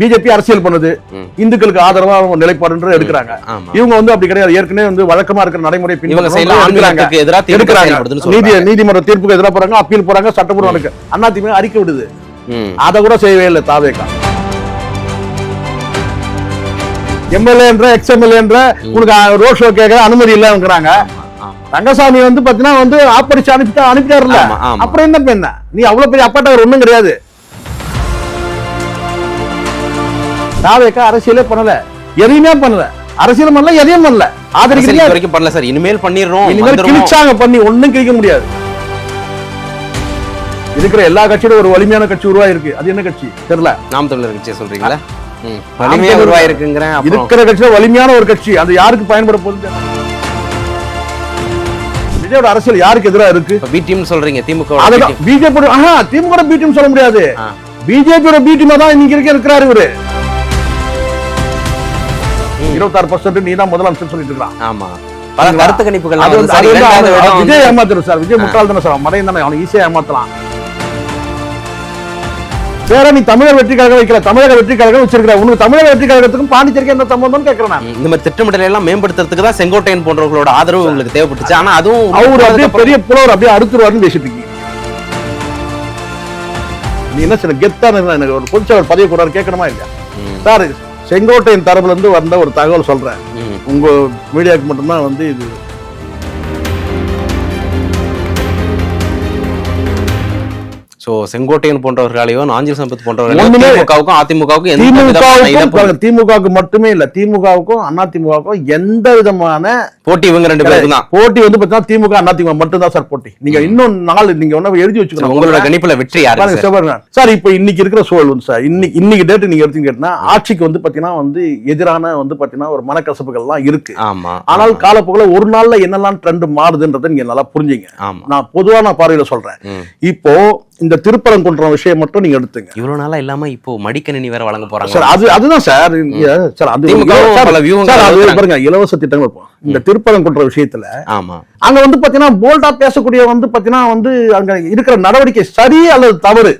BJP அரசியல் பண்ணுது. இந்துக்களுக்கு ஆதரவா அவங்க நிலைப்பாடுன்ற எடுக்கிறாங்க. இவங்க வந்து அப்படி கிடையாது. ஏற்கனவே வந்து வழக்கமா இருக்கிற நடைமுறை நீதி. நீதிமன்ற தீர்ப்புக்கு எதிராக போறாங்க அப்பீல் போறாங்க சட்டப்பூர்வம் இருக்கு அண்ணா திமுக அறிக்கை விடுது. அதை கூட செய்யவே இல்லை தாவேக்கா எம்எல்ஏன்ற எக்ஸ்எம்எல்ஏன்ற உனக்கு ரோட் ஷோ கேட்க அனுமதி இல்லைங்கிறாங்க. ரங்கசாமி வந்து பாத்தீங்கன்னா வந்து ஆப்பரிச்சு அனுப்பிட்டா ஆமா. அப்புறம் என்ன பண்ண நீ அவ்வளவு பெரிய அப்பாட்டவர் ஒண்ணும் கிடையாது. தாவேக்கா அரசியலே பண்ணல. எதையுமே பண்ணல. அரசியல் பண்ணல எதையும் பண்ணல. ஆதரிக்கிறீங்க வரைக்கும் பண்ணல சார். இனிமேல் பண்ணிடுறோம் இனிமேல். கிழிச்சாங்க பண்ணி ஒண்ணும் கிழிக்க முடியாது. இருக்கிற எல்லா கட்சியோட ஒரு வலிமையான கட்சி உருவாயிருக்கு. அது என்ன கட்சி? தெரியல. நாம் தமிழர் கட்சியை சொல்றீங்களா. வலிமையா உருவாயிருக்குங்கிறேன் அப்புறம். இருக்கிற கட்சியில வலிமையான ஒரு கட்சி. அது யாருக்கு பயன்பட போகுது. விஜயோட அரசியல் யாருக்கு எதிரா இருக்கு? பி டீம் சொல்றீங்க திமுக பிஜேபி ஆஹா திமுக பி டீம் சொல்ல முடியாது. பிஜேபியோட பி டீம் தான் இன்னைக்கு இருக்க இருக்கிறாரு இவரு. இருபத்தாறு பர்சன்ட் நீ தான் முதலமைச்சர் சொல்லிட்டு இருக்கான் ஆமா. கருத்து கணிப்புகள் விஜய் வந்து ஏமாத்துறது சார். விஜய் முட்டாள் தானே சார். மடையன் தானே. அவனை ஈஸியா ஏமாத்தலாம். வேற நீ தமிழர் வெற்றி கழகம் வைக்கல. தமிழக வெற்றி கழகம் வச்சிருக்கிற. உனக்கு தமிழக வெற்றி கழகத்துக்கும் பாண்டிச்சேரிக்கு என்ன சம்பந்தம் கேட்கிறேன் நான். இந்த மாதிரி திட்டமிடலை எல்லாம் மேம்படுத்துறதுக்கு தான் செங்கோட்டையன் போன்றவர்களோட ஆதரவு உங்களுக்கு தேவைப்பட்டுச்சு. ஆனா அதுவும் அவர் அப்படியே பெரிய புலவர் அப்படியே அறுத்துருவாருன்னு பேசிட்டு இருக்கீங்க. நீ என்ன சில கெத்தான எனக்கு ஒரு பொதுச்செயலர் பதவி கூடாது கேட்கணுமா இல்லையா? சார் செங்கோட்டையின் தரப்புல இருந்து வந்த ஒரு தகவல் சொல்றேன் ம். உங்க மீடியாவுக்கு மட்டும்தான் வந்து இது சோ செங்கோட்டையன் போன்றவர்களையோ நாஞ்சில் சம்பத் திமுகவுக்கும் அதிமுகவுக்கும் திமுகவுக்கு மட்டுமே இல்ல. திமுகவுக்கும் அண்ணா திமுகவுக்கும் எந்த விதமான போட்டி இவங்க ரெண்டு பேருக்கு தான். போட்டி வந்து பாத்தீங்கன்னா திமுக அண்ணா திமுக மட்டும்தான் சார் போட்டி. நீங்க இன்னும் நாலு நீங்க ஒண்ணு எழுதி வச்சுக்கணும். உங்களோட கணிப்புல வெற்றி யாரு சார்? இப்போ இன்னைக்கு இருக்கிற சூழல் வந்து சார் இன்னைக்கு இன்னைக்கு டேட் நீங்க எடுத்தீங்க கேட்டீங்கன்னா ஆட்சிக்கு வந்து பாத்தீங்கன்னா வந்து எதிரான வந்து பாத்தீங்கன்னா ஒரு மனக்கசப்புகள்லாம் இருக்கு. ஆமா ஆனால் காலப்போக்கில் ஒரு நாள்ல என்னெல்லாம் ட்ரெண்ட் மாறுதுன்றதை நீங்க நல்லா புரிஞ்சுங்க. நான் பொதுவான பார்வையில சொல்றேன். இப்போ இந்த திருப்பரங்குன்றம் விஷயம் மட்டும் நீங்க எடுத்துங்க. இவ்வளவு நாளா இல்லாம இப்போ மடிக்கணினி வேற வழங்க போறாங்க. சார் அது அதுதான் சார் சார் அது. பாருங்க இலவச திட்டங்கள் இருக்கும். இந்த திருப்பரங்குன்ற விஷயத்துல ஆமா. அங்க வந்து பாத்தீங்கன்னா போல்டா பேசக்கூடிய வந்து பாத்தீங்கன்னா வந்து அங்க இருக்கிற நடவடிக்கை சரி அல்லது தவறு?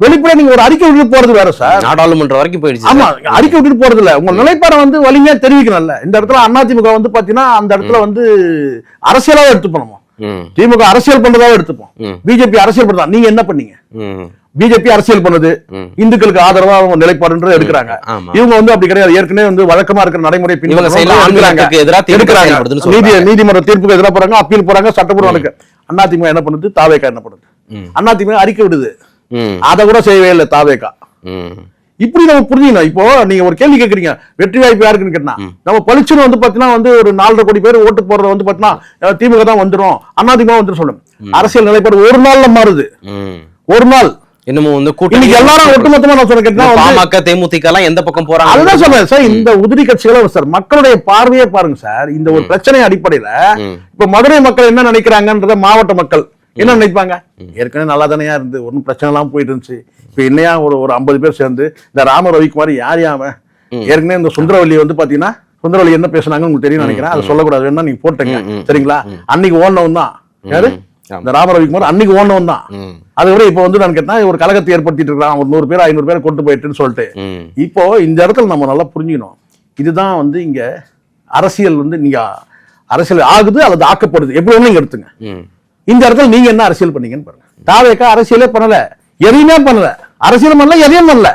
வெளிப்படையா நீங்க ஒரு அறிக்கை விட்டு போறது வேற சார். நாடாளுமன்றம் வரைக்கும் போயிடுச்சு ஆமா. அறிக்கை விட்டுட்டு போறது இல்ல உங்க நிலைப்பாடை வந்து வலிமையா தெரிவிக்கணும்ல. இந்த இடத்துல அதிமுக வந்து பாத்தீங்கன்னா அந்த இடத்துல வந்து அரசியலாவே எடுத்துப்போம் ம் திமுக அரசியல் பண்றதாவே எடுத்துப்போம். பிஜேபி அரசியல் பண்றதா? நீங்க என்ன பண்ணீங்க? பிஜேபி அரசியல் பண்ணுது. இந்துக்களுக்கு ஆதரவா அவங்க நிலைப்பாடுன்ற எடுக்கிறாங்க. இவங்க வந்து அப்படி கிடையாது. ஏற்கனவே வந்து வழக்கமா இருக்கிற நடைமுறை நீதி. நீதிமன்ற தீர்ப்புக்கு எதிராக போறாங்க அப்பீல் போறாங்க சட்டப்பூர்வம் இருக்கு. அதிமுக என்ன பண்ணுது? தாவேக்கா என்ன பண்ணுது. அதிமுக அறிக்கை விடுது. அதை கூட செய்யவே இல்லை தாவேக்கா. இப்படி நம்ம புரிஞ்சுக்கணும். இப்போ நீங்க ஒரு கேள்வி கேக்குறீங்க வெற்றி வாய்ப்பு யாருக்குன்னு கேட்டா நம்ம பளிச்சுன்னு வந்து பாத்தீங்கன்னா வந்து ஒரு நாலரை கோடி பேர் ஓட்டு போடுறது வந்து பாத்தீங்கன்னா திமுக தான் வந்துரும். அதிமுக வந்துரும் சொல்லும் அரசியல் நிலைப்பாடு ஒரு நாள்ல மாறுது. ஒரு நாள். இன்னமும் வந்து கூட்டணி எல்லாரும் ஒட்டுமொத்தமா நான் சொல்ல பாமக தேமுதிக எல்லாம் எந்த பக்கம் போறாங்க? அதுதான் சொல்றேன் சார் இந்த உதிரி கட்சிகளை சார் மக்களுடைய பார்வையே பாருங்க சார். இந்த ஒரு பிரச்சனை அடிப்படையில. இப்ப மதுரை மக்கள் என்ன நினைக்கிறாங்கன்றத மாவட்ட மக்கள் என்ன நினைப்பாங்க? ஏற்கனவே நல்லா தானேயா இருந்து ஒன்றும் பிரச்சனை எல்லாம் போயிட்டு இருந்துச்சு இப்ப என்னையா ஒரு ஒரு ஐம்பது பேர் சேர்ந்து இந்த ராம ரவிக்குமார் யார் யாம ஏற்கனவே இந்த சுந்தரவல்லி வந்து பாத்தீங்கன்னா சுந்தரவல்லி என்ன பேசுனாங்கன்னு உங்களுக்கு தெரியும் நினைக்கிறேன். அதை சொல்லக்கூடாது வேணா நீங்க போட்டுங்க சரிங்களா? அன்னைக்கு ஓடினவன் தான். யாரு. இந்த ராம ரவிக்குமார் அன்னைக்கு ஓடினவன் தான். ம். அதை விட இப்போ வந்து நான் கேட்டா ஒரு கழகத்தை ஏற்படுத்திட்டு இருக்கான். ஒரு நூறு பேர் ஐநூறு பேர் கொண்டு போயிட்டுன்னு சொல்லிட்டு. இப்போ இந்த இடத்துல நம்ம நல்லா புரிஞ்சுக்கணும். இதுதான் வந்து இங்க அரசியல் வந்து நீங்க அரசியல் ஆகுது அல்லது ஆக்கப்படுது. எப்படி நீங்க எடுத்துங்க. இந்த இடத்துல நீங்க என்ன அரசியல் பண்ணீங்கன்னு பாருங்க. தாவேக்கா அரசியலே பண்ணல. எதையுமே பண்ணல. அரசியல் பண்ணல எதையும் பண்ணல.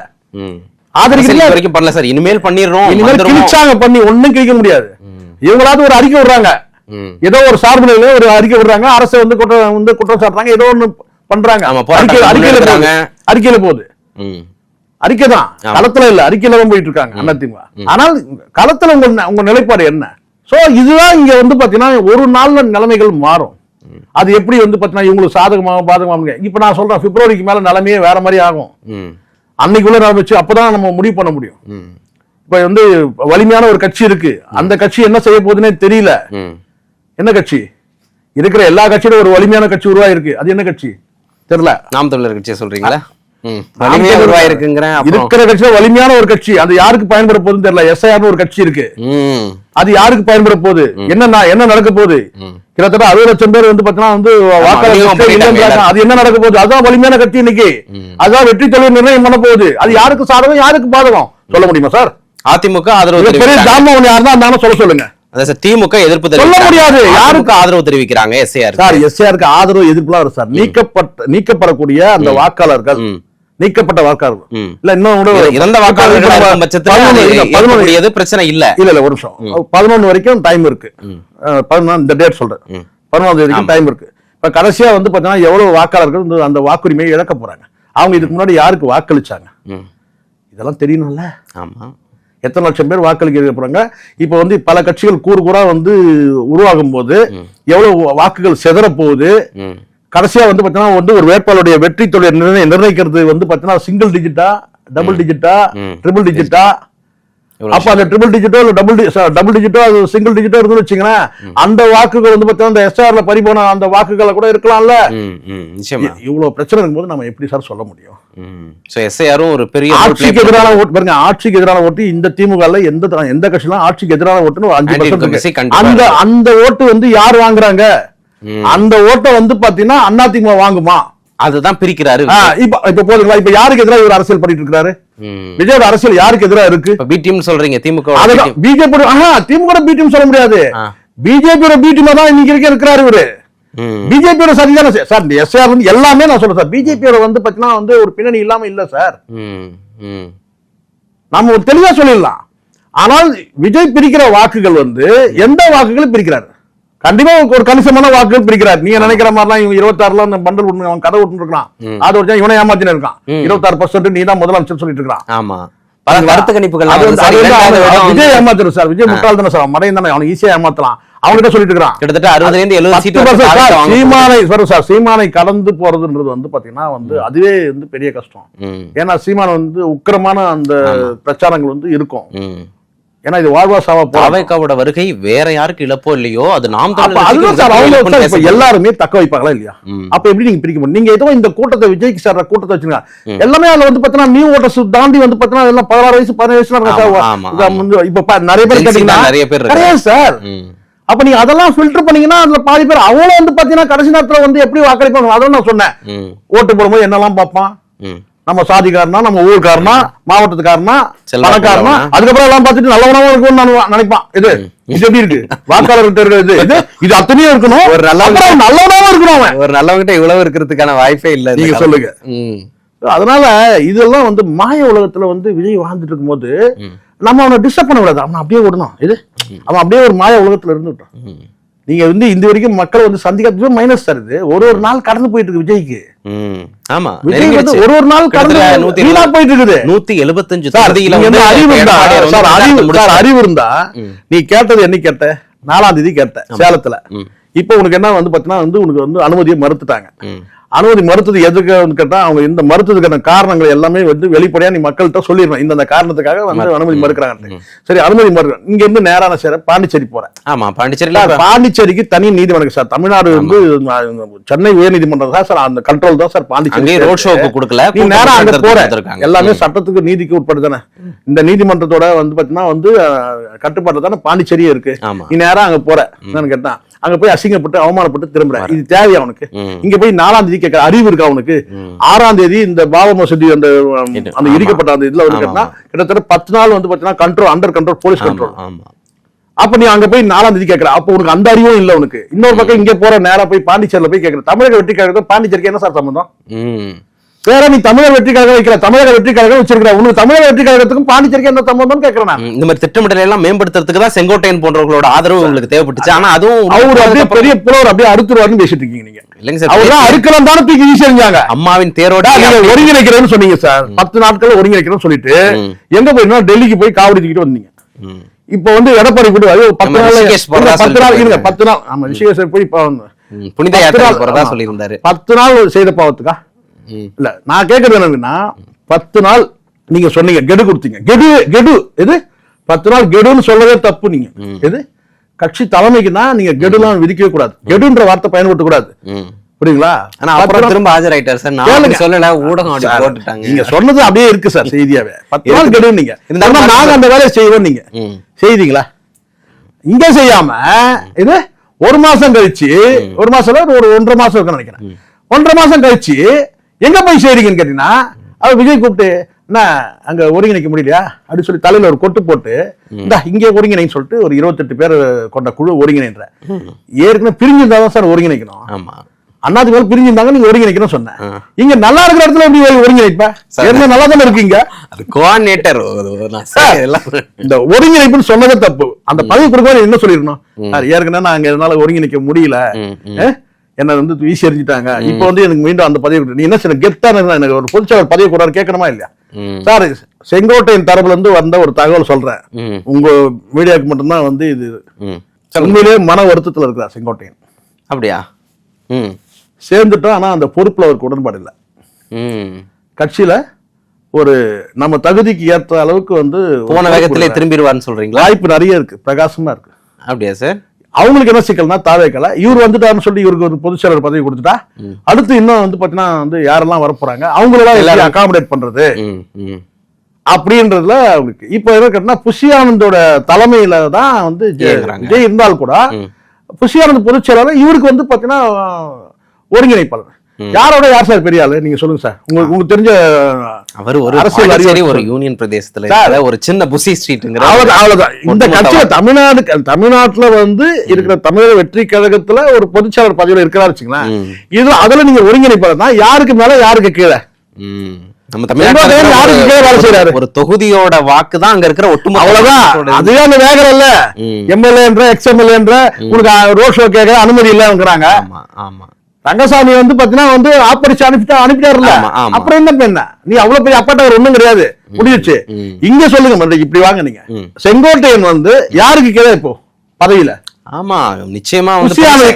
ஆதரிக்கிறீங்க? வரைக்கும் பண்ணல சார். இனிமேல் பண்ணிடுறோம் இனிமேல். கிழிச்சாங்க பண்ணி ஒண்ணும் கிழிக்க முடியாது. இவங்களாவது ஒரு அறிக்கை விடுறாங்க. ஏதோ ஒரு சார்பு நிலையில ஒரு அறிக்கை விடுறாங்க. அரசு வந்து குற்றம் வந்து குற்றம் சாட்டுறாங்க. ஏதோ ஒண்ணு பண்றாங்க. அறிக்கையில. அறிக்கையில போகுது. அறிக்கை தான். களத்துல இல்ல. அறிக்கையில தான் போயிட்டு இருக்காங்க அதிமுக ஆனால் களத்துல உங்க உங்க நிலைப்பாடு என்ன? சோ இதுதான் இங்க வந்து பாத்தீங்கன்னா ஒரு நாள்ல நிலைமைகள் மாறும். அது எப்படி வந்து பாத்தீங்கன்னா இவங்களுக்கு சாதகமாக பாதகமாக இப்ப நான் சொல்றேன் பிப்ரவரிக்கு மேல நிலைமையே வேற மாதிரி ஆகும். அன்னைக்குள்ள நிலைமை வச்சு அப்பதான் நம்ம முடிவு பண்ண முடியும். இப்ப வந்து வலிமையான ஒரு கட்சி இருக்கு. அந்த கட்சி என்ன செய்ய போகுதுன்னே தெரியல. என்ன கட்சி? இருக்கிற எல்லா கட்சியோட ஒரு வலிமையான கட்சி உருவாயிருக்கு. அது என்ன கட்சி? தெரியல. நாம் தமிழர் கட்சியை சொல்றீங்களா? இருக்கிற கட்சியில வலிமையான ஒரு கட்சி. அது யாருக்கு பயன்பட போகுதுன்னு தெரியல. எஸ்ஐஆர்னு ஒரு கட்சி இருக்கு. ம். அது யாருக்கு பயன்பட போகுது? என்ன என்ன நடக்க போகுது. கிட்டத்தட்ட அறுபது லட்சம் பேர் வந்து பாத்தீங்கன்னா வந்து வாக்காளர். அது என்ன நடக்க போகுது? அதான் வலிமையான கட்சி இன்னைக்கு. அதான் வெற்றி தொழில் நிர்ணயம் பண்ண போகுது. அது யாருக்கு சாதகம் யாருக்கு பாதகம்? சொல்ல முடியுமா சார்? அதிமுக ஆதரவு பெரிய ஜாமவன் யாருன்னா இருந்தாலும் சொல்ல சொல்லுங்க. அதான் சார் திமுக எதிர்ப்பு சொல்ல தெரிவிக்கிறாங்க. முடியாது. யாருக்கு? ஆதரவு தெரிவிக்கிறாங்க எஸ்ஏஆர் சார் எஸ்ஆருக்கு ஆதரவு எதிர்ப்புலாம் வரும் சார். நீக்கப்பட்ட நீக்கப்படக்கூடிய அந்த வாக்காளர்கள். நீக்கப்பட்ட வாக்காளர்கள். இல்ல இன்னும் இறந்த வாக்காளர்கள் பட்சத்துல பிரச்சனை இல்ல. இல்ல இல்ல ஒரு நிமிஷம். பதினொன்னு வரைக்கும் டைம் இருக்கு. அஹ், பதினொன்னு இந்த டேட் சொல்றேன். பதினொன்று வரைக்கும் டைம் இருக்கு. இப்ப கடைசியா வந்து பாத்தீங்கன்னா எவ்வளவு வாக்காளர்கள் அந்த வாக்குரிமையை இழக்க போறாங்க? அவங்க இதுக்கு முன்னாடி யாருக்கு வாக்களிச்சாங்க. இதெல்லாம் தெரியணும்ல. ஆமா. எத்தனை லட்சம் பேர் வாக்களிக்க போறாங்க? இப்போ வந்து பல கட்சிகள் கூறு கூறா வந்து உருவாகும் போது எவ்வளவு வாக்குகள் சிதற போகுது ம். கடைசியா வந்து பாத்தீங்கன்னா வந்து ஒரு வேட்பாளருடைய வெற்றி தொழில் நிர்ணய- நிர்ணயிக்கிறது வந்து பாத்தீங்கன்னா சிங்கிள் டிஜிட்டா டபுள் டிஜிட்டா. ட்ரிபிள் டிஜிட்டா அப்ப அந்த ட்ரிபிள் டிஜிட்டோ இல்ல டபுள் டபுள் டிஜிட்டோ அது சிங்கிள் டிஜிட்டோ இருக்குன்னு வச்சுங்களேன் அந்த வாக்குகள் வந்து பாத்தீங்கன்னா அந்த எஸ்ஆர்ல பறி போன அந்த வாக்குகளை கூட இருக்கலாம்ல இவ்வளவு பிரச்சனை இருக்கும்போது நம்ம எப்படி சார் சொல்ல முடியும் ம். So, SAR-ம் ஒரு பெரிய ஆட்சிக்கு எதிரான ஓட்டு பாருங்க ஆட்சிக்கு எதிரான ஓட்டு இந்த திமுக ல எந்த எந்த கட்சியிலும் ஆட்சிக்கு எதிரான ஓட்டுன்னு அஞ்சு பர்சன்ட் அந்த. அந்த ஓட்டு வந்து யார் வாங்குறாங்க. அந்த ஓட்டை வந்து பாத்தீங்கன்னா அதிமுக வாங்குமா? அதுதான் பிரிக்கிறாரு இப்ப இப்ப போதுங்களா? இப்ப யாருக்கு எதிராக இவர் அரசியல் பண்ணிட்டு இருக்காரு. விஜயோட அரசியல் யாருக்கு எதிராக இருக்கு? இப்ப பி டீம் சொல்றீங்க திமுக. பிஜேபி ஆஹா திமுக பி டீம் சொல்ல முடியாது. பிஜேபியோட பி டீமா தான் இன்னைக்கு இருக்க இருக்கிறாரு இவரு. பிஜேபியோட சரிதானே சார் சார்? இந்த எஸ்ஆர் வந்து எல்லாமே நான் சொல்றேன் சார். பிஜேபியோட வந்து பாத்தீங்கன்னா வந்து ஒரு பின்னணி இல்லாம இல்ல சார். ம். ம். நாம ஒரு தெளிவா சொல்லிடலாம். ஆனால் விஜய் பிரிக்கிற வாக்குகள் வந்து எந்த வாக்குகளும் பிரிக்கிறாரு. கண்டிப்பா ஒரு கணிசமான வாக்குகள் பிரிக்கிறார். நீங்க நினைக்கிற மாதிரிலாம் இவன் இருபத்தாறுல அந்த பண்டல் விட்டு அவன் கதை விட்டு இருக்கான். அது ஒரு இவனை ஏமாத்தின இருக்கான். இருபத்தாறு பர்சன்ட் நீ தான் முதலமைச்சர் சொல்லிட்டு இருக்கான். ஆமா. பல கருத்து கணிப்புகள் விஜய் ஏமாத்திரும் சார். விஜய் முட்டாள் தானே சார். மடையன் தானே. அவனுக்கு ஈஸியா ஏமாத்தலாம். அவன்கிட்ட சொல்லிட்டு இருக்கான். கிட்டத்தட்ட அறுபதுல இருந்து எழுபது சீமானை சார் சார். சீமானை கடந்து போறதுன்றது வந்து பாத்தீங்கன்னா வந்து அதுவே வந்து பெரிய கஷ்டம். ஏன்னா சீமான் வந்து உக்கிரமான அந்த பிரச்சாரங்கள் வந்து இருக்கும். ஏன்னா இது வாழ்வா சாவா போராட்டம். அவைக்காவோட வருகை வேற யாருக்கு இழப்போ இல்லையோ அது நாம் அதுதான். எல்லாருமே தக்க வைப்பாங்களா இல்லையா. அப்ப எப்படி நீங்க பிரிக்க முடியும் நீங்க ஏதோ இந்த கூட்டத்தை விஜய்க்கு சார் கூட்டத்தை வச்சுங்க எல்லாமே அதுல வந்து பாத்தீங்கன்னா நியூ ஓட்டர்ஸ் தாண்டி வந்து பாத்தீங்கன்னா எல்லாம் பதினாறு வயசு பதினேழு வயசுல இப்ப நிறைய பேர் கேட்டீங்கன்னா நிறைய பேர். கிடையாது சார். அப்ப நீங்க அதெல்லாம் ஃபில்டர் பண்ணீங்கன்னா அதுல பாதி பேர் அவங்களும் வந்து பாத்தீங்கன்னா கடைசி நேரத்துல வந்து எப்படி வாக்களிப்பாங்க அதெல்லாம் நான் சொன்னேன். ஓட்டு போடும்போது என்னெல்லாம் பார்ப்பான். நம்ம சாதிக்காரனா நம்ம ஊருக்காரனா மாவட்டத்துக்காரனா பணக்காரனா. அதுக்கப்புறம் எல்லாம் பார்த்துட்டு நல்லவனாவும் இருக்கும்னு நான் நினைப்பான் இது இது எப்படி இருக்கு வாக்காளர்கிட்ட இருக்கிறது இது இது அத்தனையும் இருக்கணும் ஒரு. அப்புறம் நல்லவனாவும் இருக்கணும் அவன் ஒரு நல்லவங்கிட்ட இவ்வளவு இருக்கிறதுக்கான வாய்ப்பே இல்ல நீங்க. சொல்லுங்க. அதனால இதெல்லாம் வந்து மாய உலகத்துல வந்து விஜய் வாழ்ந்துட்டு இருக்கும்போது நம்ம அவனை டிஸ்டர்ப் பண்ண கூடாது அவனை அப்படியே விடணும் இது அவன் அப்படியே ஒரு மாய உலகத்துல இருந்துட்டான். நீங்க வந்து இந்த வரைக்கும் மக்கள் வந்து சந்திக்கிறது மைனஸ் தருது. ஒரு ஒரு நாள் கடந்து போயிட்டு இருக்கு விஜய்க்கு. ஆமா விஜய் வந்து. ஒரு ஒரு நாள் கடந்து வீணா போயிட்டு இருக்குது நூத்தி எழுபத்தஞ்சு அறிவு இருந்தா, அறிவு அறிவு இருந்தா நீ கேட்டது என்னைக்கு கேட்ட? நாலாம் தேதி கேட்ட சேலத்துல. இப்போ உனக்கு என்ன வந்து பாத்தீங்கன்னா வந்து உனக்கு வந்து அனுமதியை மறுத்துட்டாங்க. அனுமதி மறுத்தது எதுக்கு கேட்டா அவங்க இந்த மறுத்ததுக்கான காரணங்கள் எல்லாமே வந்து வெளிப்படையா நீ மக்கள்கிட்ட சொல்லிடணும். இந்த காரணத்துக்காக வந்து அனுமதி மறுக்கிறாங்க சரி அனுமதி மறுக்கிறேன் இங்க இருந்து நேரான சேர பாண்டிச்சேரி போறேன். ஆமா பாண்டிச்சேரியில சார், பாண்டிச்சேரிக்கு தனி நீதிமன்றம் சார். தமிழ்நாடு வந்து சென்னை உயர்நீதிமன்றம் தான் சார் அந்த கண்ட்ரோல் தான் சார் பாண்டிச்சேரி ரோட் ஷோக்கு கொடுக்கல நீ நேரா அங்க போற. எல்லாமே சட்டத்துக்கு நீதிக்கு உட்பட்டு தானே. இந்த நீதிமன்றத்தோட வந்து பாத்தீங்கன்னா வந்து கட்டுப்பாட்டு தானே பாண்டிச்சேரியே இருக்கு. நீ நேரா அங்க போற என்னன்னு கேட்டா அங்க போய் அசிங்கப்பட்டு அவமானப்பட்டு திரும்புற. இது தேவையா அவனுக்கு. இங்க போய் நாலாம் தேதி கேட்க அறிவு இருக்கா அவனுக்கு? ஆறாம் தேதி இந்த பாப மசூதி அந்த அந்த. இடிக்கப்பட்ட அந்த இதுல வந்து கிட்டத்தட்ட பத்து நாள் வந்து பாத்தீங்கன்னா control under control police control அப்ப நீ அங்க போய் நாலாம் தேதி கேட்கற. அப்ப உனக்கு அந்த அறிவும் இல்ல உனக்கு. இன்னொரு பக்கம் இங்க போற நேரா போய் பாண்டிச்சேரியில போய் கேட்கற. தமிழக வெற்றி கழகம் பாண்டிச்சேரிக்கு என்ன சார் சம்பந்தம்? நீ தமிழக வெற்றி கழகம் வைக்கிற தமிழக வெற்றி கழகம் வச்சிருக்கிற உனக்கு தமிழக வெற்றி கழகத்துக்கும் பாண்டிச்சேரிக்கு என்ன சம்பந்தம் கேட்கறேன் இந்த மாதிரி திட்டமிடலை எல்லாம் மேம்படுத்துறதுக்கு தான் செங்கோட்டையன் போன்றவர்களோட ஆதரவு உங்களுக்கு தேவைப்பட்டுச்சு. ஆனா அதுவும் அவர் அப்படியே பெரிய புலவர் அப்படியே அறுத்துருவாருன்னு பேசிட்டு இருக்கீங்க நீங்க. இல்லைங்க சார் அவர் அறுக்கலாம் தானே தூக்கி வீசி எறிஞ்சாங்க. அம்மாவின் தேரோட நீங்க ஒருங்கிணைக்கிறேன்னு சொன்னீங்க சார். பத்து நாட்கள் ஒருங்கிணைக்கிறேன்னு சொல்லிட்டு எங்க போயிருந்தா டெல்லிக்கு போய் காவடி தூக்கிட்டு வந்தீங்க. இப்போ வந்து எடப்பாடி கூட அது பத்து நாள் பத்து நாள் இருங்க பத்து நாள். ஆமா ரிஷிகேஷ் போய் இப்போ புனித யாத்திரை போறதா. சொல்லியிருந்தாரு. பத்து நாள் செய்த பாவத்துக்கா. இல்ல நான் கேக்குறது என்னன்னா பத்து நாள் நீங்க சொன்னீங்க கெடு கொடுத்தீங்க. கெடு கெடு எது? பத்து நாள் கெடுன்னு சொல்லவே தப்பு நீங்க. எது? கட்சி தலைமைக்குன்னா நீங்க கெடுலாம் விதிக்கவே கூடாது. கெடுன்ற வார்த்தை பயன்படுத்த கூடாது. புரியுங்களா ஆனா அப்புறம் திரும்ப ஆஜராயிட்டார் சார். நான். சொல்லல ஊடகம் போட்டுட்டாங்க. நீங்க சொன்னது அப்படியே இருக்கு சார் செய்தியாவே. பத்து நாள் கெடு நீங்க. இருந்தாலும் நாங்க அந்த வேலையை செய்வோம் நீங்க. செய்தீங்களா? இங்க செய்யாம இது ஒரு மாசம் கழிச்சு ஒரு மாசம் ஒரு ஒன்றரை மாசம் இருக்குன்னு நினைக்கிறேன். ஒன்றரை மாசம் கழிச்சு எங்க போய் செய்றீங்கன்னு கேட்டீங்கன்னா அவர் விஜய் கூப்பிட்டு என்ன அங்க ஒருங்கிணைக்க முடியலையா? அப்படின்னு சொல்லி தலையில ஒரு கொட்டு போட்டு இந்த இங்க ஒருங்கிணைன்னு சொல்லிட்டு ஒரு இருபத்தெட்டு பேர் கொண்ட குழு ஒருங்கிணைன்ற. ஏற்கனவே பிரிஞ்சிருந்தா தான் சார் ஒருங்கிணைக்கணும். ஆமா. அண்ணாத்துக்கு மேல பிரிஞ்சிருந்தாங்க நீங்க ஒருங்கிணைக்கணும் சொன்னேன். இங்க நல்லா இருக்கிற இடத்துல எப்படி ஒருங்கிணைப்ப? ஏற்கனவே நல்லா தானே இருக்கீங்க அது கோஆர்டினேட்டர் இந்த ஒருங்கிணைப்புன்னு சொன்னதே தப்பு. அந்த பதவி கொடுக்கும்போது என்ன சொல்லிருக்கணும் ஏற்கனவே நான் அங்க என்னால ஒருங்கிணைக்க முடியல? என்ன வந்து வீசி எறிஞ்சிட்டாங்க இப்போ வந்து எனக்கு மீண்டும் அந்த பதவி கொடு. நீ என்ன சார் கெத்தா எனக்கு ஒரு பொதுச்செயலர் பதவி கூடாது கேட்கணுமா இல்லையா. சார் செங்கோட்டையின் தரப்புல இருந்து வந்த ஒரு தகவல் சொல்றேன். உங்க மீடியாவுக்கு மட்டும்தான் வந்து இது. உண்மையிலேயே மன வருத்தத்துல இருக்கிறார் செங்கோட்டையன். அப்படியா? ம். சேர்ந்துட்டோம் ஆனா அந்த பொறுப்புல அவருக்கு உடன்பாடு இல்லை. கட்சியில ஒரு நம்ம தகுதிக்கு ஏற்ற அளவுக்கு வந்து போன வேகத்திலே இல்லை. திரும்பிடுவார்னு சொல்றீங்களா? வாய்ப்பு நிறைய இருக்கு பிரகாசமா இருக்கு. அப்படியா சார்? அவங்களுக்கு என்ன சிக்கல்னா தாவேக்கல. இவர் வந்துட்டாருன்னு சொல்லி இவருக்கு ஒரு பொதுச் செயலர் பதவி கொடுத்துட்டா அடுத்து இன்னும் வந்து பாத்தீங்கன்னா வந்து யாரெல்லாம் வர போறாங்க அவங்களெல்லாம் எல்லாரும். அகாமடேட் பண்றது? அப்படின்றதுல அவங்களுக்கு. இப்போ என்ன கேட்டா புஷி ஆனந்தோட தலைமையில தான் வந்து ஜெ- இயங்குறாங்க. விஜய் இருந்தால் கூட ம். புஷி ஆனந்த் பொதுச் செயலாளர் இவருக்கு வந்து பாத்தீங்கன்னா ஒருங்கிணைப்பாளர். யாரோட யார் சார் பெரிய ஆளு? நீங்க சொல்லுங்க சார். உங்களுக்கு உங்களுக்கு தெரிஞ்ச அவர் ஒரு அரசியல் அரசியல் அறிவு ஒரு யூனியன் பிரதேசத்துல ஒரு சின்ன புசி ஸ்ட்ரீட்ங்கிற அவர் அவ்வளவுதான். இந்த கட்சியில தமிழ்நாடு தமிழ்நாட்டுல வந்து இருக்கிற தமிழக வெற்றி கழகத்துல ஒரு பொதுச்செயலர் பதவியில இருக்கிறாரு வச்சுங்களேன். இது அதுல நீங்க ஒருங்கிணைப்பா யாருக்கு மேல யாருக்கு கீழே. நம்ம தமிழ்நாட்டுல யாருக்கு கீழே வேலை? ஒரு தொகுதியோட வாக்கு தான் அங்க இருக்கிற ஒட்டுமொத்த அவ்வளவுதான். அதுவே அந்த வேகல இல்ல. எம்எல்ஏன்ற எக்ஸ் எம்எல்ஏன்ற உங்களுக்கு ரோட் ஷோ கேட்க அனுமதி இல்லங்கிறாங்க ஆமா ஆமா. ரங்கசாமி வந்து பாத்தீங்கன்னா வந்து ஆப்பரிச்சு அனுப்பிட்டா ஆமா. அப்புறம் என்ன பண்ண நீ அவ்வளவு பெரிய அப்பாட்டவர் ஒண்ணும் கிடையாது. முடிஞ்சிச்சு. இங்க சொல்லுங்க இப்படி வாங்க நீங்க. ம். வந்து யாருக்கு கீழே இப்போ? பதவியில. ஆமா நிச்சயமா.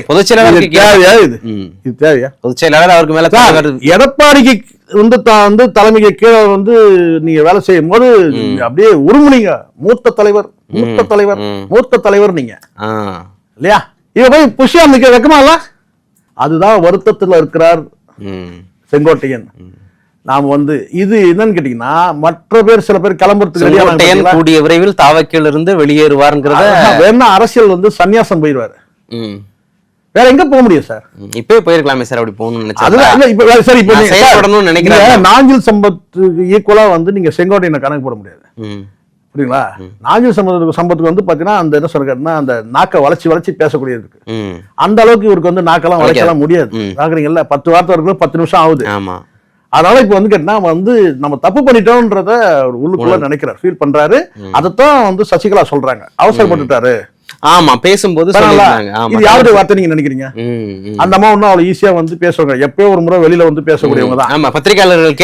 பொதுச் செயலாளருக்கு இது தேவையா இது. இது தேவையா? பொதுச் செயலாளர் அவருக்கு மேல எடப்பாடிக்கு வந்து தான் வந்து தலைமைக்கு கீழே வந்து நீங்க வேலை செய்யும் போது அப்படியே உருமுனீங்க. மூத்த தலைவர் மூத்த தலைவர். மூத்த தலைவர் நீங்க. இல்லையா? இவ போய் புஷ்யா நிக்க வைக்கமா இல்ல? அதுதான் வருத்தத்துல இருக்கிறார். செங்கோட்டையன் நாம வந்து இது என்னன்னு கேட்டீங்கன்னா மற்ற பேர் சில பேர் கிளம்புறதுக்கு கூடிய விரைவில் தாவக்கில் இருந்து வெளியேறுவாருங்கிறத வேணா அரசியல் வந்து சன்னியாசம் போயிடுவாரு. வேற எங்க போக முடியும் சார். இப்பவே போயிருக்கலாமே சார் அப்படி போகணும்னு நினைச்சா சரி இப்ப நினைக்கிறேன். நாஞ்சில் சம்பத்துக்கு ஈக்குவலா வந்து நீங்க செங்கோட்டையனை கணக்கு போட முடியாது. புரியுங்களா நாஞ்சில் சம்பத்துக்கு சம்பத்துக்கு வந்து பாத்தீங்கன்னா அந்த என்ன சொல்றேன்னா அந்த நாக்கை வளைச்சு வளைச்சு பேசக்கூடியது இருக்கு. அந்த அளவுக்கு இவருக்கு வந்து நாக்கெல்லாம் வளைக்கலாம் முடியாது. பாக்குறீங்கல்ல? பத்து வார்த்தை வரைக்கும் பத்து நிமிஷம் ஆகுது. ஆமா. அதனால இப்ப வந்து கேட்டா வந்து நம்ம தப்பு பண்ணிட்டோம்ன்றத உள்ளுக்குள்ள நினைக்கிறார். ஃபீல் பண்றாரு. அதைத்தான் வந்து சசிகலா சொல்றாங்க. அவசரப்பட்டுட்டாரு. ஆமா பேசும்போது இது யாருடைய வார்த்தை நீங்க நினைக்கிறீங்க. அந்த அம்மா ஒன்னும் அவ்வளவு ஈஸியா வந்து பேசுவாங்க. எப்பயோ ஒரு முறை வெளியில வந்து பேசக்கூடியவங்க தான். ஆமா பத்திரிகையாளர்கள்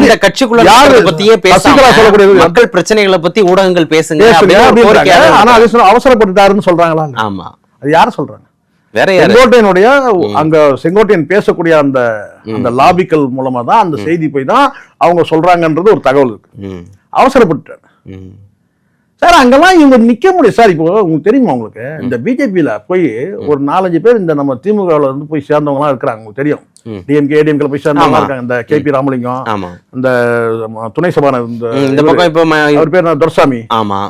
இந்த கட்சிக்குள்ள யாரு- பத்தியே பேசாம சசிகலா சொல்லக்கூடியது- மக்கள் பிரச்சனைகளை பத்தி ஊடகங்கள் பேசுங்க ஆனா அதே சமயம் அவசரப்பட்டுட்டாருன்னு சொல்றாங்களா? ஆமா. அது யாரு சொல்றாங்க? வேற செங்கோட்டையனுடைய அங்க செங்கோட்டையன் பேசக்கூடிய அந்த அந்த லாபிக்கல் மூலமா தான் அந்த செய்தி போய் தான் அவங்க சொல்றாங்கன்றது ஒரு தகவல் இருக்கு. அவசரப்பட்டுட்டாரு. சார் அங்கெல்லாம் இவங்க நிக்க முடியும் சார் இப்போ உங்களுக்கு தெரியுமா உங்களுக்கு? இந்த பிஜேபியில போய் ஒரு நாலஞ்சு பேர் இந்த நம்ம திமுகவுல இருந்து போய் சேர்ந்தவங்க எல்லாம் இருக்கிறாங்க. உங்களுக்கு தெரியும். டிஎம்கே ஏடிஎம்கே போய் சேர்ந்தவங்க. இருக்காங்க. இந்த கே பி ராமலிங்கம் இந்த துணை சபாநாயகர் இந்த பக்கம் இப்ப அவர் பேர் துரைசாமி. ஆமா.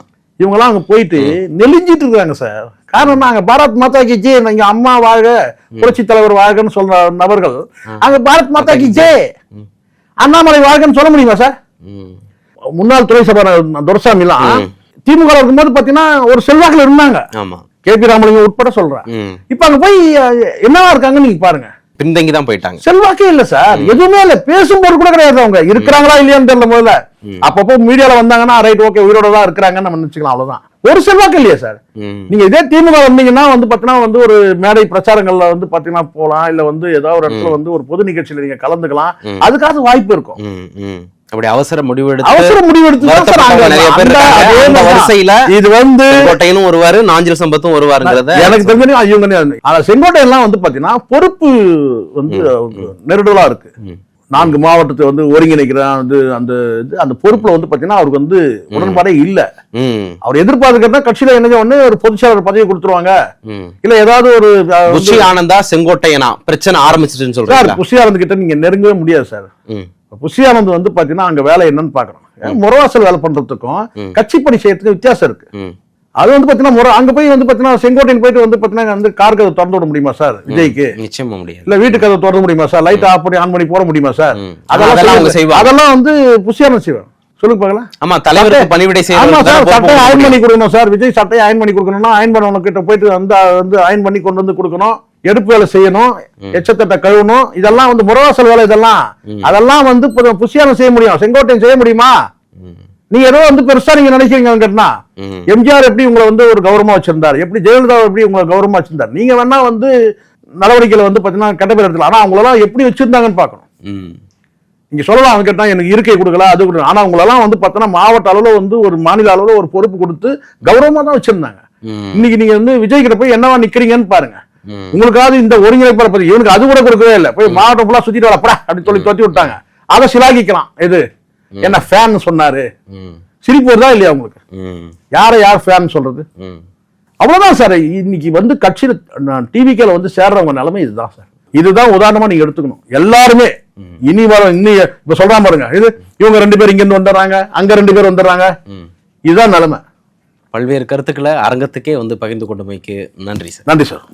இவங்கெல்லாம் அங்க போயிட்டு நெலிஞ்சிட்டு இருக்காங்க சார். காரணம் நாங்க பாரத் மாதா கி ஜே நீங்க அம்மா வாழ்க புரட்சி தலைவர் வாழ்கன்னு சொல்ற நபர்கள். அங்க பாரத் மாதா கி ஜே. அண்ணாமலை வாழ்கன்னு சொல்ல முடியுமா சார்? முன்னாள் துறை சபாநாயகர் துரைசாமி எல்லாம் திமுக இருக்கும்போது பாத்தீங்கன்னா ஒரு செல்வாக்குல இருந்தாங்க. ஆமா. கே பி ராமலிங்கம் உட்பட சொல்றேன். இப்ப அங்க போய் என்னவா இருக்காங்கன்னு நீங்க பாருங்க. பின்தங்கி தான் போயிட்டாங்க. செல்வாக்கே இல்ல சார். எதுவுமே இல்ல. பேசும்போது கூட கிடையாது அவங்க. இருக்கிறாங்களா இல்லையான்னு தெரியல முதல்ல. அப்பப்போ மீடியால வந்தாங்கன்னா ரைட் ஓகே உயிரோட தான் இருக்கிறாங்கன்னு நம்ம நினைச்சுக்கலாம். அவ்வளவுதான். ஒரு செல்வாக்கு இல்லையா சார். நீங்க இதே திமுக வந்தீங்கன்னா வந்து பாத்தீங்கன்னா வந்து ஒரு மேடை பிரச்சாரங்கள்ல வந்து பாத்தீங்கன்னா போலாம். இல்ல வந்து ஏதாவது ஒரு இடத்துல வந்து ஒரு பொது நிகழ்ச்சியில நீங்க கலந்துக்கலாம். அதுக்காக வாய்ப்பு இருக்கும். அப்படி அவசர முடிவெடுத்து அவசர முடிவெடுத்து. வரிசையில இது வந்து செங்கோட்டையனும் வருவாரு நாஞ்சில் சம்பத்தும் வருவாருங்கிறத எனக்கு தெரிஞ்சு இவங்க ஆனா செங்கோட்டை எல்லாம் வந்து பாத்தீங்கன்னா பொறுப்பு வந்து நெருடலா இருக்கு. நான்கு மாவட்டத்தை வந்து ஒருங்கிணைக்கிற வந்து அந்த இது அந்த பொறுப்புல வந்து பாத்தீங்கன்னா அவருக்கு வந்து உடன்பாடே இல்ல. அவர் எதிர்பார்த்துக்கிறதா கட்சியில என்ன ஒண்ணு ஒரு பொதுச்செயலாளர் பதவி கொடுத்துருவாங்க. இல்ல ஏதாவது ஒரு புஷி ஆனந்தா செங்கோட்டையனா? பிரச்சனை ஆரம்பிச்சிட்டுன்னு சார் சொல்றாங்க புஷியானந்த் கிட்ட நீங்க நெருங்கவே முடியாது சார். புஷியானந்த் வந்து பாத்தீங்கன்னா அங்க வேலை என்னன்னு பாக்குறோம் முறவாசல் வேலை பண்றதுக்கும் கட்சி பணி செய்யறதுக்கும் வித்தியாசம் இருக்கு. அது வந்து பாத்தீங்கன்னா முறை அங்க போய் வந்து பாத்தீங்கன்னா செங்கோட்டையன் போயிட்டு வந்து பாத்தீங்கன்னா வந்து கார் கதை திறந்து விட முடியுமா சார்? விஜய்க்கு. நிச்சயமா முடியாது. இல்ல வீட்டு கதை திறந்து முடியுமா சார்? லைட் ஆஃப் பண்ணி ஆன் பண்ணி போட முடியுமா சார். அதெல்லாம் செய்வாங்க. அதெல்லாம் வந்து புஷியானந்த் செய்வாங்க. சொல்லுங்க பார்க்கலாம் ஆமா தலைவருக்கு பணிவிடை சார் சட்டையை அயன் பண்ணி கொடுக்கணும் சார். விஜய் சட்டையை அயன் பண்ணி கொடுக்கணும்னா அயன் பண்ணவன கிட்ட போயிட்டு வந்து வந்து அயன் பண்ணி கொண்டு வந்து கொடுக்கணும். எடுப்பு வேலை செய்யணும் எச்சத்தட்டை கழுவணும் இதெல்லாம் வந்து முறவாசல் வேலை இதெல்லாம். அதெல்லாம் வந்து புஷியானந்த் செய்ய முடியும். செங்கோட்டையன் செய்ய முடியுமா? நீங்க ஏதோ வந்து பெருசா நீங்க நினைக்கிறீங்க கேட்டா. எம்ஜிஆர் எப்படி உங்களை வந்து ஒரு கௌரவமா வச்சிருந்தார்? எப்படி ஜெயலலிதா எப்படி உங்களை கௌரவமா வச்சிருந்தார்? நீங்க வேணா வந்து நடவடிக்கையில வந்து பாத்தீங்கன்னா கெட்ட பேர் எடுத்துக்கலாம். ஆனா அவங்களெல்லாம் எப்படி வச்சிருந்தாங்கன்னு பார்க்கணும். ம். நீங்க சொல்லலாம் அவங்க கேட்டா எனக்கு இருக்கை கொடுக்கல அது கொடுக்கல. ஆனா உங்களெல்லாம் வந்து பார்த்தோன்னா மாவட்ட அளவுல வந்து ஒரு மாநில அளவுல ஒரு பொறுப்பு கொடுத்து கௌரவமா தான் வச்சிருந்தாங்க. இன்னைக்கு நீங்க வந்து விஜய் கிட்ட போய் என்னவா நிக்கிறீங்கன்னு பாருங்க. உங்களுக்காவது இந்த ஒருங்கிணைப்பாளர் பத்தி இவனுக்கு அது கூட கொடுக்கவே இல்லை. போய் மாவட்டம் ஃபுல்லா சுத்திட்டு வரப்படா அப்படின்னு சொல்லி தொத்தி விட்டாங்க. அதை சிலாகிக்கலாம். இது என்ன ஃபேன் சொன்னாரு. சிரிப்பு வருதா இல்லையா உங்களுக்கு? யாரை யார் ஃபேன் சொல்றது? அவ்வளவுதான் சார். இன்னைக்கு வந்து கட்சியில் டிவிக்கேல வந்து சேர்றவங்க நிலைமை இதுதான் சார். இதுதான் உதாரணமா நீங்க எடுத்துக்கணும். எல்லாருமே இனி வர இன்னி இப்ப சொல்றான் பாருங்க. இது இவங்க ரெண்டு பேர் இங்க இருந்து வந்துடுறாங்க அங்க ரெண்டு பேர் வந்துடுறாங்க. இதுதான் நிலைமை. பல்வேறு கருத்துக்களை அரங்கத்துக்கே வந்து பகிர்ந்து கொண்டமைக்கு நன்றி சார். நன்றி சார்.